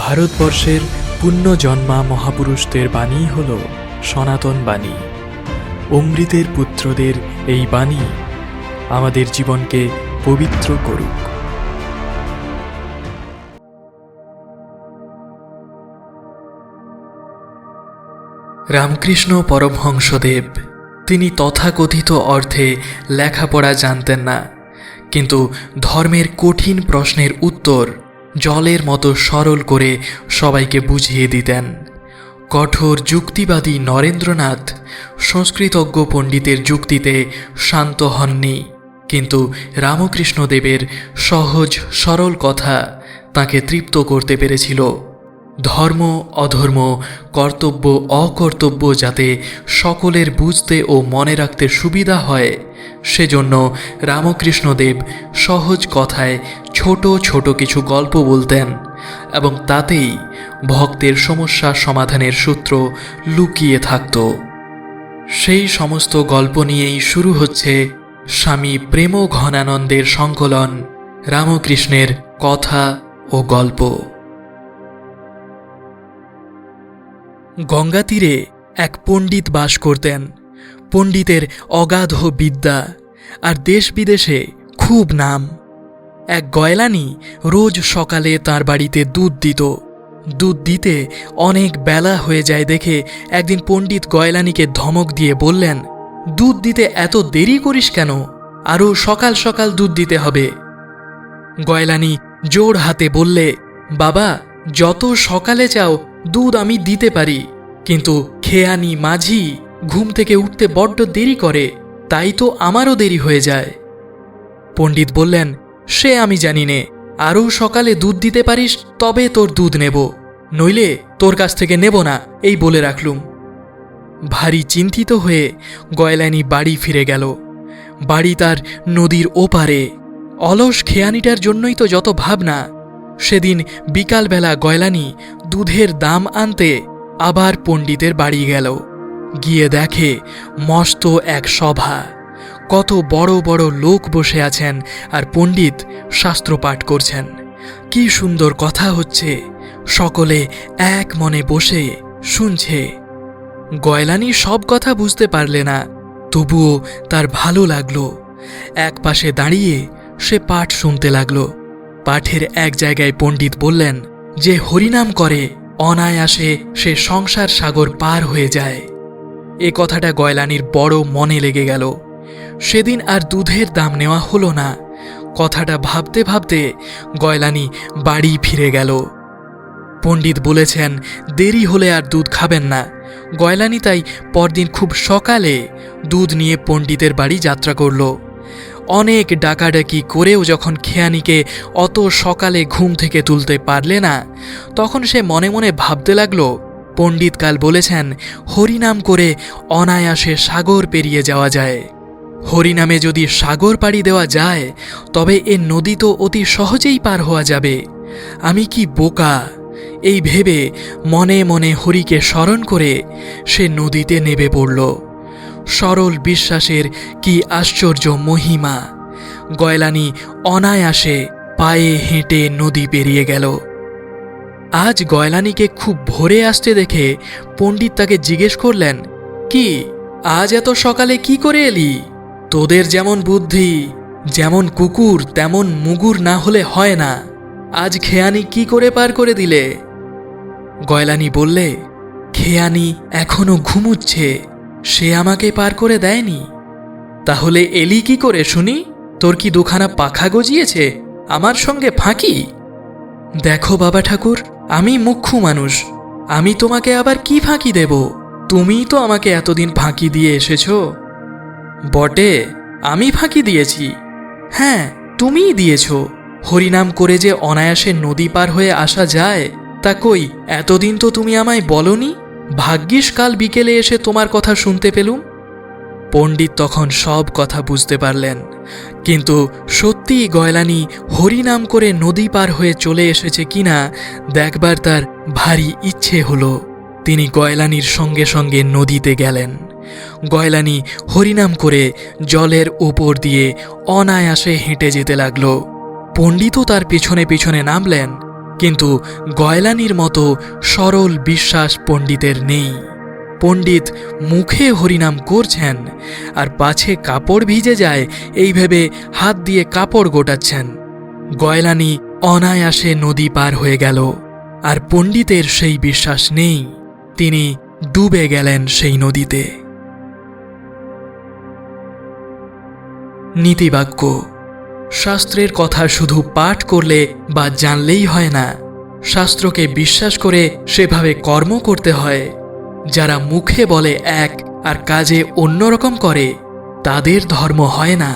ভারতবর্ষের পুণ্যজন্মা মহাপুরুষদের বাণী হল সনাতন বাণী। অমৃতের পুত্রদের এই বাণী আমাদের জীবনকে পবিত্র করুক। রামকৃষ্ণ পরমহংসদেব, তিনি তথাকথিত অর্থে লেখাপড়া জানতেন না, কিন্তু ধর্মের কঠিন প্রশ্নের উত্তর জলের মতো সরল করে সবাইকে বুঝিয়ে দিতেন। কঠোর যুক্তিবাদী নরেন্দ্রনাথ সংস্কৃতজ্ঞ পণ্ডিতের যুক্তিতে শান্ত হননি, কিন্তু রামকৃষ্ণদেবের সহজ সরল কথা তাকে তৃপ্ত করতে পেরেছিল। ধর্ম, অধর্ম, কর্তব্য, অকর্তব্য যাতে সকলের বুঝতে ও মনে রাখতে সুবিধা হয়, সেজন্য রামকৃষ্ণদেব সহজ কথায় ছোট ছোট কিছু গল্প বলতেন এবং তাতেই ভক্তের সমস্যা সমাধানের সূত্র লুকিয়ে থাকত। সেই সমস্ত গল্প নিয়েই শুরু হচ্ছে স্বামী প্রেম ঘনানন্দের সংকলন রামকৃষ্ণের কথা ও গল্প। গঙ্গা তীরে এক পণ্ডিত বাস করতেন। পণ্ডিতের অগাধ বিদ্যা আর দেশ বিদেশে খুব নাম। এক গয়লানি রোজ সকালে তার বাড়িতে দুধ দিত। দুধ দিতে অনেক বেলা হয়ে যায় দেখে একদিন পণ্ডিত গয়লানিকে ধমক দিয়ে বললেন, দুধ দিতে এত দেরি করিস কেন? আরও সকাল সকাল দুধ দিতে হবে। গয়লানি জোর হাতে বললে, বাবা, যত সকালে চাও দুধ আমি দিতে পারি। কিন্তু খেয়ানি মাঝি ঘুম থেকে উঠতে বড্ড দেরি করে, তাই তো আমারও দেরি হয়ে যায়। পণ্ডিত বললেন, সে আমি জানি নে, আরও সকালে দুধ দিতে পারিস, তবে তোর দুধ নেব। নইলে তোর কাছ থেকে নেব না, এই বলে রাখলুম। ভারী চিন্তিত হয়ে গয়লানি বাড়ি ফিরে গেল। বাড়ি তার নদীর ওপারে। অলস খেয়ানিটার জন্যই তো যত ভাবনা সেদিন বিকালবেলা গয়লানি দুধের দাম আনতে আবার পণ্ডিতের বাড়ি গেল। গিয়ে দেখে মস্ত এক সভা। কত বড় বড় লোক বসে আছেন আর পণ্ডিত শাস্ত্রপাঠ করছেন। কি সুন্দর কথা হচ্ছে, সকলে এক মনে বসে শুনছে। গয়লানি সব কথা বুঝতে পারলে না, তবুও তার ভালো লাগল। এক পাশে দাঁড়িয়ে সে পাঠ শুনতে লাগল। পাঠের এক জায়গায় পণ্ডিত বললেন, যে হরিনাম করে, অনায়াসে সে সংসার সাগর পার হয়ে যায়। এ কথাটা গয়লানির বড় মনে লেগে গেল। সেদিন আর দুধের দাম নেওয়া হলো না। কথাটা ভাবতে ভাবতে গয়লানি বাড়ি ফিরে গেল। পণ্ডিত বলেছেন, দেরি হলে আর দুধ খাবেন না। গয়লানি তাই পরদিন খুব সকালে দুধ নিয়ে পণ্ডিতের বাড়ি যাত্রা করল। অনেক ডাকাডাকি করেও যখন খেয়ানিকে অত সকালে ঘুম থেকে তুলতে পারলে না, তখন সে মনে মনে ভাবতে লাগল, পণ্ডিত কাল বলেছেন, হরিনাম করে অনায়াসে সাগর পেরিয়ে যাওয়া যায়। হরিনামে যদি সাগর পাড়ি দেওয়া যায়, তবে এ নদী তো অতি সহজেই পার হওয়া যাবে। আমি কি বোকা? এই ভেবে মনে মনে হরিকে স্মরণ করে সে নদীতে নেবে পড়ল। সরল বিশ্বাসের কি আশ্চর্য মহিমা? গয়লানি অনায়াসে পায়ে হেঁটে নদী পেরিয়ে গেল। আজ গয়লানিকে খুব ভোরে আসতে দেখে পণ্ডিত তাকে জিজ্ঞেস করলেন, কি, আজ এত সকালে কি করে এলি? তোদের যেমন বুদ্ধি, যেমন কুকুর, তেমন মুগুর না হলে হয় না। আজ খেয়ানি কি করে পার করে দিলে? গয়লানি বললে, খেয়ানি এখনও ঘুমুচ্ছে সে আমাকে পার করে দেয়নি। তাহলে এলি কি করে শুনি? তোর কি দুখানা পাখা গজিয়েছে? আমার সঙ্গে ফাঁকি? দেখো বাবা ঠাকুর, আমি মুখ্য মানুষ। আমি তোমাকে আবার কি ফাঁকি দেব? তুমিই তো আমাকে এতদিন ফাঁকি দিয়ে এসেছ। বটে, আমি ফাঁকি দিয়েছি। হ্যাঁ তুমিই দিয়েছ। হরিনাম করে যে অনায়াসে নদী পার হয়ে আসা যায়, তা কই, এতদিন তো তুমি আমায় বলনি? ভাগ্যিস কাল বিকেলে এসে তোমার কথা শুনতে পেলুম? পণ্ডিত তখন সব কথা বুঝতে পারলেন। কিন্তু সত্যিই গয়লানি হরিনাম করে নদী পার হয়ে চলে এসেছে কিনা দেখবার তার ভারী ইচ্ছে হলো। তিনি গয়লানির সঙ্গে সঙ্গে নদীতে গেলেন। গয়লানি হরিনাম করে জলের উপর দিয়ে অনায়াসে হেঁটে যেতে লাগল। পণ্ডিতও তার পিছনে পিছনে নামলেন। কিন্তু গয়লানির মতো সরল বিশ্বাস পণ্ডিতের নেই। পণ্ডিত মুখে হরিনাম করছেন আর পাছে কাপড় ভিজে যায়, এই ভেবে হাত দিয়ে কাপড় গোটাচ্ছেন। গয়লানি অনায়াসে নদী পার হয়ে গেল আর পণ্ডিতের সেই বিশ্বাস নেই, তিনি ডুবে গেলেন সেই নদীতে। নীতিবাক্য শাস্ত্রের কথা শুধু পাঠ করলে বা জানলেই হয় না। শাস্ত্রকে বিশ্বাস করে সেভাবে কর্ম করতে হয়। যারা মুখে বলে এক আর কাজে অন্যরকম করে, তাদের ধর্ম হয় না।